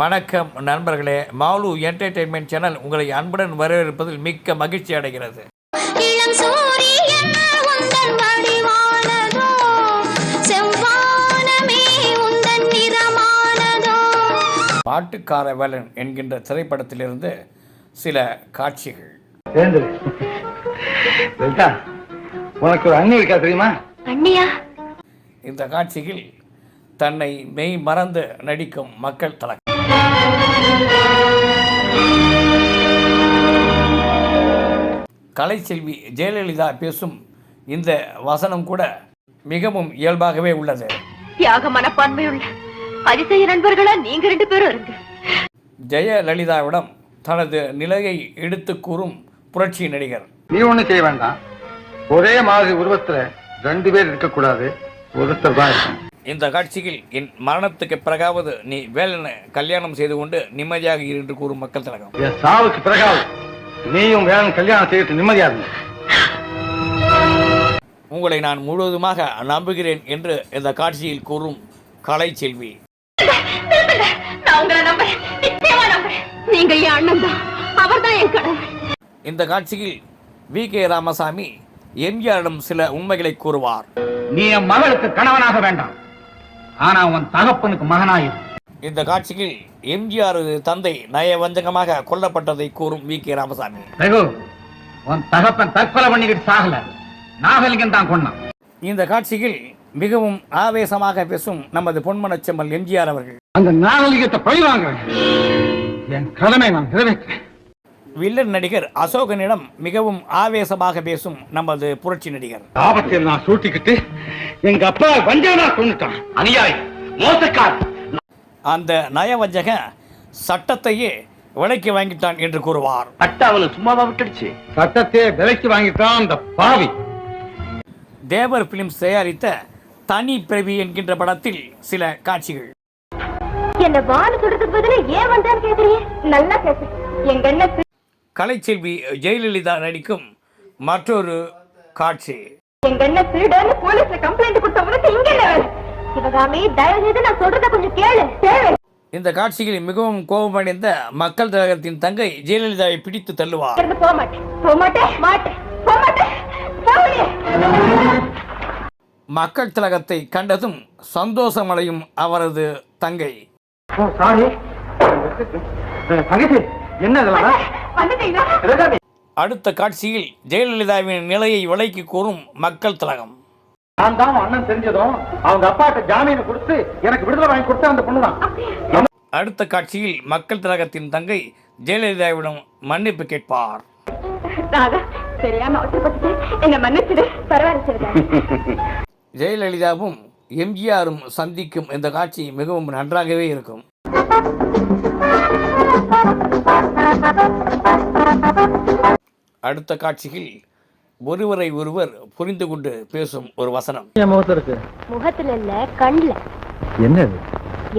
வணக்கம் நண்பர்களே. Mall entertainment channel உங்களை அன்புடன் வரவேற்பதில் மிக்க மகிழ்ச்சி அடைகிறது. இளம் சூரியன் உந்தன் வடிவானதோ செவ்வானமே உந்தன் நிறமானதோ. பாட்டுக்கார வேலன் என்கின்ற திரைப்படத்திலிருந்து சில காட்சிகள். உனக்கு ஒரு அண்ணி இருக்கா தெரியுமா? அண்ணியா? இந்த காட்சியில் தன்னை மெய் மறந்து நடிக்கும் மக்கள் தலகம் கலைச்செல்வி ஜெயலலிதா பேசும் இந்த வசனம் கூட மிகவும் இயல்பாகவே உள்ளது. தியாக மனப்பான்மையுள்ள அதிசய நண்பர்களா நீங்க ரெண்டு பேரும் இருந்து ஜெயலலிதாவிடம் தனது நிலையை எடுத்து கூறும் புரட்சி நடிகர். நீ ஒண்ணும் செய்ய வேண்டாம். ஒரே மாதிரி உருவத்துல ரெண்டு பேர் இருக்கக்கூடாது. ஒருத்தர் தான் இந்த காட்சியில் என் மரணத்துக்கு பிறகாவது நீ வேலனை கல்யாணம் செய்து கொண்டு நிம்மதியாக இரு என்று கூறும் மக்கள் திலகம். என் சாவுக்கு பிறகாவது நீயும் வேணும் கல்யாணம் செய்யறது நிம்மதியா இருந்த உங்களை நான் முழுவதுமாக நம்புகிறேன் என்று இந்த காட்சியில் கூறும் என் கடவுள் இந்த காட்சியில் வி. கே. ராமசாமி எம்ஜிஆரிடம் சில உண்மைகளை கூறுவார். நீ என் மகளுக்கு கணவனாக வேண்டாம். ஆனா உன் தகப்பனுக்கு மகனாயிரு. இந்த காட்சியில் எம்ஜிஆர் தந்தை நயவஞ்சகமாக கொல்லப்பட்டதை கூறும் வி. கே. ராமசாமி. ரகு உன் தகப்பன் தற்கொலை பண்ணிக்கிட்டு சாகல. நாகலிங்கம் தான் கொண்டான் இந்த காட்சியில் மிகவும் ஆவேசமாக பேசும் நமது பொன்மனச்செம்மல் எம்ஜிஆர் அவர்கள். அந்த நாகலிங்கத்தை பழி வாங்குறேன். என் கடமை நான் நிறைவேற்றேன் வில்லன் நடிகர் அசோகனிடம் மிகவும் ஆவேசமாக பேசும் நமது புரட்சி நடிகர். ஆபத்தில் நான் சூட்டிக்கிட்டு எங்க அப்பா வஞ்சனா கொண்டுட்டான் அநியாய் மோசக்கார் அந்த நயவஞ்சக சட்டத்தையே விலைக்கு வாங்கிட்டான் என்று கூறுவார். சட்ட அவனை சும்மாவா விட்டுடுச்சு? சட்டத்தையே விலைக்கு வாங்கிட்டான் அந்த பாவி. தேவர் பிலிம்ஸ் தயாரித்த தனி பிறவி என்கின்ற படத்தில் சில காட்சிகள். என்ன வாழ சொல்றதுக்கு பதிலா ஏன் வந்தான்னு கேக்குறீங்க? நல்லா கேட்டு எங்க அண்ணன் கலைச்செல்வி ஜெயலலிதா நடிக்கும் மற்றொரு காட்சி. எங்க அண்ணன் திருடன்னு போலீஸ்ல கம்ப்ளைண்ட் கொடுத்த உனக்கு இங்க என்ன வேலை? சிவகாமி தயவு செய்து நான் சொல்றத கொஞ்சம் கேளு. கேளு. இந்த காட்சியில் மிகவும் கோபமடைந்த மக்கள் திலகத்தின் தங்கை ஜெயலலிதாவை பிடித்து தள்ளுவார். மக்கள் திலகத்தை கண்டதும் சந்தோஷமடையும் அவரது தங்கை. என்ன அடுத்த காட்சியில் ஜெயலலிதாவின் நிலையை விலைக்கு கூறும் மக்கள் திலகம். நான் தான் அண்ணன் தெரிஞ்சதும் அவங்க அப்பாட்ட ஜாமீன் கொடுத்து எனக்கு விடுதலை வாங்கி கொடுத்த அந்த பொண்ணு தான் அடுத்த காட்சியில் மக்கள் திலகத்தின் தங்கை ஜெயலலிதாவிடம் மன்னிப்பு கேட்பார். ஜெயலலிதாவும் எம்ஜிஆரும் சந்திக்கும் இந்த காட்சி மிகவும் நன்றாகவே இருக்கும். அடுத்த காட்சியில் ஒருவரை ஒருவர் புரிந்து கொண்டு பேசும் ஒரு வசனம். என் முகத்துல இருக்கு. முகத்துல இல்ல கண்ணுல என்னது?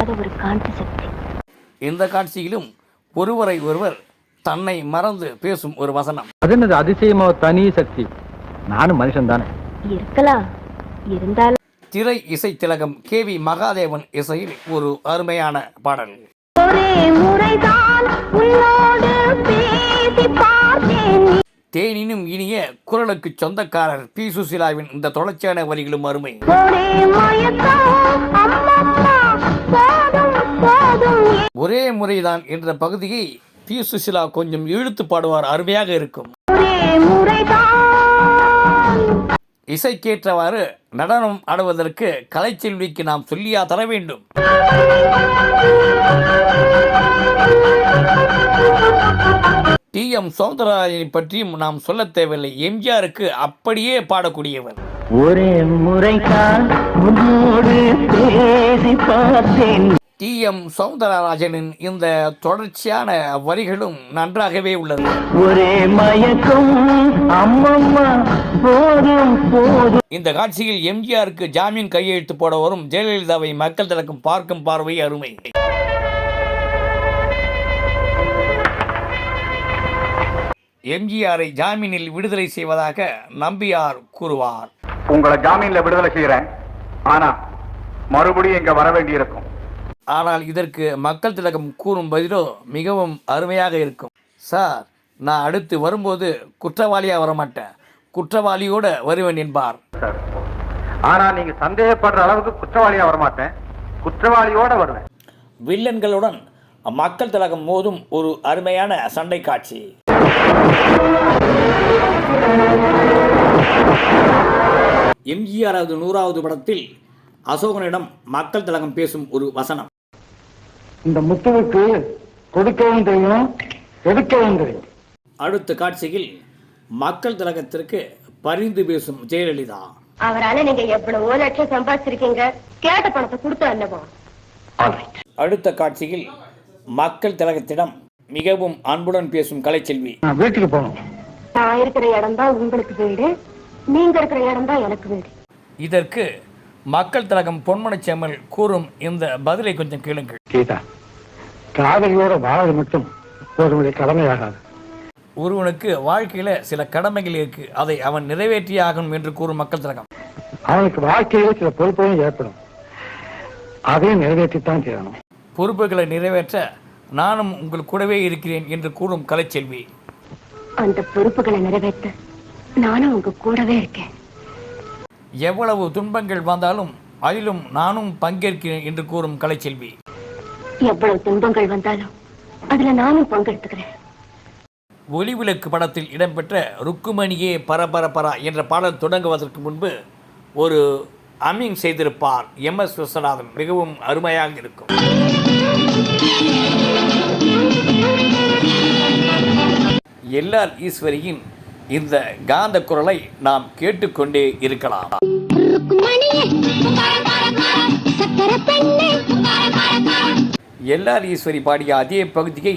ஏதோ ஒரு காந்த சக்தி. இந்த காட்சியிலும் ஒருவரை ஒருவர் தன்னை மறந்து பேசும் ஒரு வசனம். அது என்னது? அதிசயமா தனி சக்தி? நானும் மனுஷன் தானே. இருக்கலாம். இருந்தாலும் திரை இசை திலகம் கே வி மகாதேவன் இசையில் ஒரு அருமையான பாடல். தேனினும் இனிய குரலுக்கு சொந்தக்காரர் பி சுசிலாவின் இந்த தொடர்ச்சியான வரிகளும் அருமை. ஒரே முறைதான் என்ற பகுதியை பி சுசிலா கொஞ்சம் இழுத்து பாடுவார் அருமையாக இருக்கும். ஒரே முறைதான் இசைக்கேற்றவாறு நடனம் ஆடுவதற்கு கலைச்செல்விக்கு நாம் சொல்லியா தர வேண்டும். டி. எம். சௌந்தரராஜனை பற்றியும் நாம் சொல்ல தேவையில்லை. எம்ஜிஆருக்கு அப்படியே பாடக்கூடியவர். ஒரே முறைதான் உன்னோடு பார்த்தேன். டி. எம். சௌந்தரராஜனின் இந்த தொடர்ச்சியான வரிகளும் நன்றாகவே உள்ளது. ஒரே மயக்கம் இந்த காட்சியில் எம்ஜிஆருக்கு ஜாமீன் கையெழுத்து போட வரும் ஜெயலலிதாவை மக்கள் திலக்கம் பார்க்கும் பார்வை அருமை. எம்ஜிஆரை ஜாமீனில் விடுதலை செய்வதாக நம்பியார் கூறுவார். உங்களை ஜாமீன்ல விடுதலை செய்யறேன். ஆனா மறுபடியும் இங்க வர வேண்டி இருக்கும் ஆனால் இதற்கு மக்கள் திலகம் கூறும் பதிலோ மிகவும் அருமையாக இருக்கும். சார் நான் அடுத்து வரும்போது குற்றவாளியாக வரமாட்டேன். குற்றவாளியோட வருவேன் என்பார். சார் ஆனா நீங்க சந்தேகப்படுற அளவுக்கு குற்றவாளியா வரமாட்டேன். குற்றவாளியோட வருவேன். வில்லன்களுடன் மக்கள் திலகம் மோதும் ஒரு அருமையான சண்டை காட்சி. எம்ஜிஆரது நூறாவது படத்தில் அசோகனிடம் மக்கள் திலகம் பேசும் ஒரு வசனம். இந்த முத்துவுக்கு கொடுக்கவும் தெரியும் எடுக்கவும் தெரியும். அடுத்த காட்சியில் மக்கள் திலகத்திற்கு பரிந்து பேசும் ஜெயலலிதா. அவரால நீங்க எவ்வளவோ லட்சம் சம்பாதிச்சிருக்கீங்க. கேட்ட பணத்தை கொடுத்து அல்லவா அடுத்த காட்சியில் மக்கள் திலகத்திடம் மிகவும் அன்புடன் பேசும் கலைச்செல்வி. வீட்டுக்கு போகணும். நான் இருக்கிற இடம் தான் உங்களுக்கு வீடு நீங்க இருக்கிற இடம் தான் எனக்கு வீடு. இதற்கு மக்கள் திலகம் பொன்மனச்செம்மல் கூறும் இந்த பதிலை கொஞ்சம் கேளுங்கள். கீதா காதலியோட வாழது மட்டும் ஒருவருடைய கடமையாகாது. ஒருவனுக்கு வாழ்க்கையில சில கடமைகள் இருக்கு அதை அவன் நிறைவேற்றியே ஆகணும் என்று கூறும் மக்கள் திலகம். அவனுக்கு வாழ்க்கையில சில பொறுப்புகளும் ஏற்படும். அதையும் நிறைவேற்றித்தான் செய்யணும். பொறுப்புகளை நிறைவேற்ற நானும் உங்கள் கூடவே இருக்கிறேன் என்று கூறும் கலைச்செல்வி. அந்த பொறுப்புகளை நிறைவேற்ற நானும் உங்க கூடவே இருக்கேன். எவ்வளவு துன்பங்கள் வந்தாலும் அதிலும் நானும் பங்கேற்கிறேன் என்று கூறும் கலைச்செல்வி. எவ்வளவு துன்பங்கள் வந்தாலும் அதுல நானும் பங்கெடுத்துக்கிறேன். ஒளிவிளக்கு படத்தில் இடம்பெற்ற ருக்குமணியே பரபரப்பரா என்ற பாடல் தொடங்குவதற்கு முன்பு ஒரு அம்மிங் செய்திருப்பார் எம் எஸ் விஸ்வநாதன். மிகவும் அருமையாக இருக்கும். எல்ஆர் ஈஸ்வரியின் இந்த காந்த குரலை நாம் கேட்டுக்கொண்டே இருக்கலாம். எல்ஆர் ஈஸ்வரி பாடிய அதே பகுதியை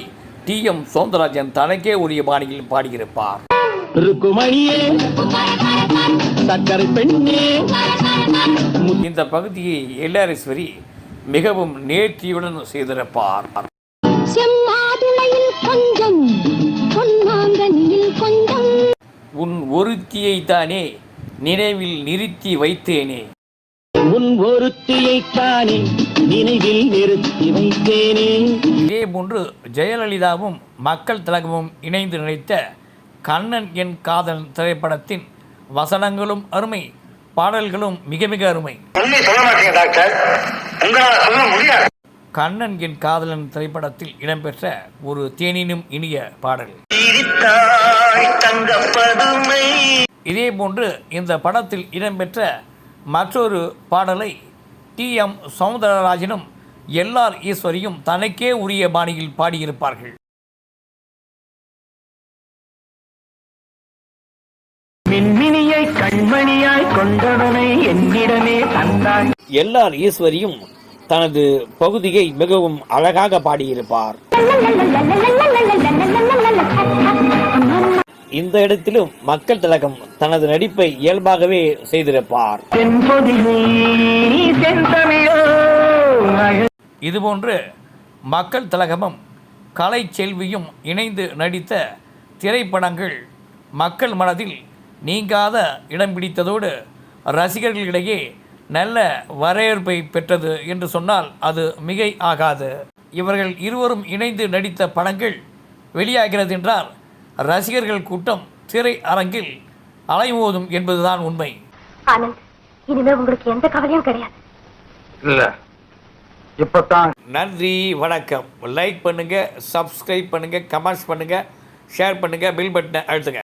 டி எம் சௌந்தரராஜன் தனக்கே உரிய பாணியில் பாடியிருப்பார். ருக்குமணியே சக்கரை பெண்ணே. இந்த பகுதியை எல்ஆர்ஈஸ்வரி மிகவும் நேர்த்தியுடன் செய்திருப்பார். உன் ஒருத்தியை தானே நினைவில் நிறுத்தி வைத்தேனே. உன் ஒருத்தியைத்தானே நினைவில் நிறுத்தி வைத்தேனே. இதே போன்று ஜெயலலிதாவும் மக்கள் திலகமும் இணைந்து நடித்த கண்ணன் என் காதல் திரைப்படத்தின் வசனங்களும் அருமை பாடல்களும் மிக மிக அருமை. கண்ணன் என் காதலன் திரைப்படத்தில் இடம்பெற்ற ஒரு தேனினும் இனிய பாடல். இதே போன்று இந்த படத்தில் இடம்பெற்ற மற்றொரு பாடலை டி எம் சௌந்தரராஜனும் எல்ஆர் ஈஸ்வரியும் தனக்கே உரிய பாணியில் பாடியிருப்பார்கள். மின்மினியை கண்மணியாய் கொண்டவனை என்னிடமே தந்தாய். எல்ஆர் ஈஸ்வரியும் தனது பகுதியை மிகவும் அழகாக பாடியிருப்பார். இந்த இடத்திலும் மக்கள் திலகம் தனது நடிப்பை இயல்பாகவே செய்திருப்பார். இதுபோன்று மக்கள் திலகமும் கலை செல்வியும் இணைந்து நடித்த திரைப்படங்கள் மக்கள் மனதில் நீங்காத இடம் பிடித்ததோடு ரசிகர்களிடையே நல்ல வரவேற்பை பெற்றது என்று சொன்னால் அது மிகை ஆகாது இவர்கள் இருவரும் இணைந்து நடித்த படங்கள் வெளியாகிறது என்றால் ரசிகர்கள் கூட்டம் திரை அரங்கில் அலைமோதும் என்பதுதான் உண்மை. ஆனந்த் இனிமே உங்களுக்கு எந்த கவலையும் கிடையாது. இல்ல. இப்பதான் நன்றி வணக்கம். லைக் பண்ணுங்கள் சப்ஸ்கிரைப் பண்ணுங்கள் கமெண்ட்ஸ் பண்ணுங்கள் ஷேர் பண்ணுங்கள் பில் பட்டனை அழுத்துங்க.